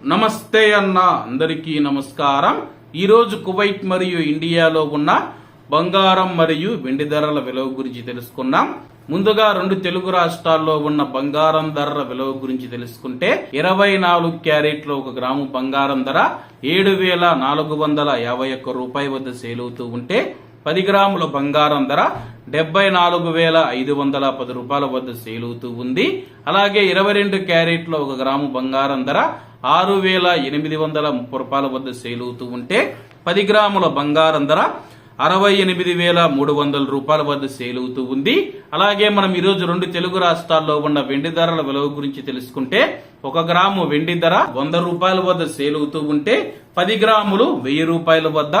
నమస్తే అన్న అందరికీ నమస్కారం. ఈరోజు కువైట్ మరియు ఇండియాలో ఉన్న బంగారం మరియు వెండి ధరల విలువ గురించి తెలుసుకున్నాం ముందుగా రెండు తెలుగు రాష్ట్రాల్లో ఉన్న బంగారం ధరల విలువ గురించి తెలుసుకుంటే ఇరవై నాలుగు క్యారెట్లు ఒక గ్రాము బంగారం ధర ఏడు వేల నాలుగు వందల యాభై ఒక్క రూపాయి వద్ద సేల్ అవుతూ ఉంటే పది గ్రాముల బంగారం ధర డెబ్బై నాలుగు వేల ఐదు వందల పది రూపాయల వద్ద సేల్ అవుతూ ఉంది. అలాగే ఇరవై రెండు క్యారెట్లో ఒక గ్రాము బంగారం ధర ఆరు వేల ఎనిమిది వందల ముప్పై రూపాయల వద్ద సేల్ అవుతూ ఉంటే పది గ్రాముల బంగారం ధర అరవై ఎనిమిది వేల మూడు వందల రూపాయల వద్ద సేల్ అవుతూ ఉంది. అలాగే మనం ఈరోజు రెండు తెలుగు రాష్ట్రాల్లో ఉన్న వెండి ధరల విలువ గురించి తెలుసుకుంటే ఒక గ్రాము వెండి ధర వంద రూపాయల వద్ద సేల్ అవుతూ ఉంటే పది గ్రాములు వెయ్యి రూపాయల వద్ద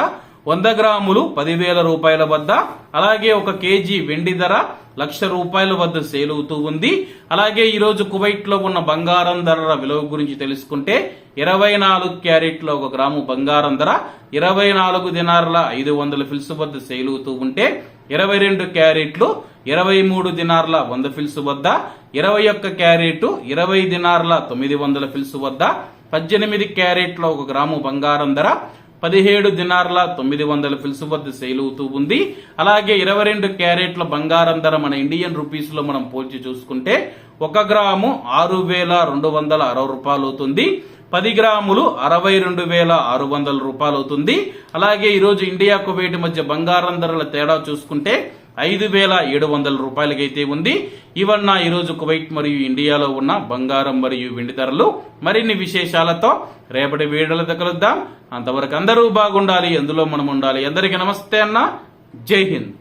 వంద గ్రాములు పదివేల రూపాయల వద్ద అలాగే ఒక కేజీ వెండి ధర లక్ష రూపాయల వద్ద సేల్ అవుతూ ఉంది. అలాగే ఈరోజు కువైట్లో కువైట్లో ఉన్న బంగారం ధరల విలువ గురించి తెలుసుకుంటే ఇరవై నాలుగు క్యారెట్ల ఒక గ్రాము బంగారం ధర ఇరవై నాలుగు దినార్ల ఐదు వందల ఫిల్స్ వద్ద సేల్ అవుతూ ఉంటే ఇరవై రెండు క్యారెట్లు ఇరవై మూడు దినార్ల వంద ఫిల్స్ వద్ద ఇరవై ఒక్క క్యారెట్ ఇరవై దినార్ల తొమ్మిది వందల ఫిల్స్ వద్ద పద్దెనిమిది క్యారెట్ల ఒక గ్రాము బంగారం ధర పదిహేడు దినార్ల తొమ్మిది వందల ఫిల్స్ వద్ద సేల్ అవుతూ ఉంది. అలాగే ఇరవై రెండు క్యారెట్ల బంగారం ధర మన ఇండియన్ రూపీస్లో మనం పోల్చి చూసుకుంటే ఒక గ్రాము ఆరు వేల రెండు వందల అరవై రూపాయలు అవుతుంది. పది గ్రాములు అరవై రెండు వేల ఆరు వందల రూపాయలు అవుతుంది. అలాగే ఈరోజు ఇండియా కువైట్ మధ్య బంగారం ధరల తేడా చూసుకుంటే ఐదు వేల ఏడు వందల రూపాయలకైతే ఉంది. ఇవన్న ఈరోజు కువైట్ మరియు ఇండియాలో ఉన్న బంగారం మరియు వెండి ధరలు మరిన్ని విశేషాలతో రేపటి వీడియోలతో కలుద్దాం. అంతవరకు అందరూ బాగుండాలి. అందులో మనం ఉండాలి అందరికీ నమస్తే అన్న. జై హింద్.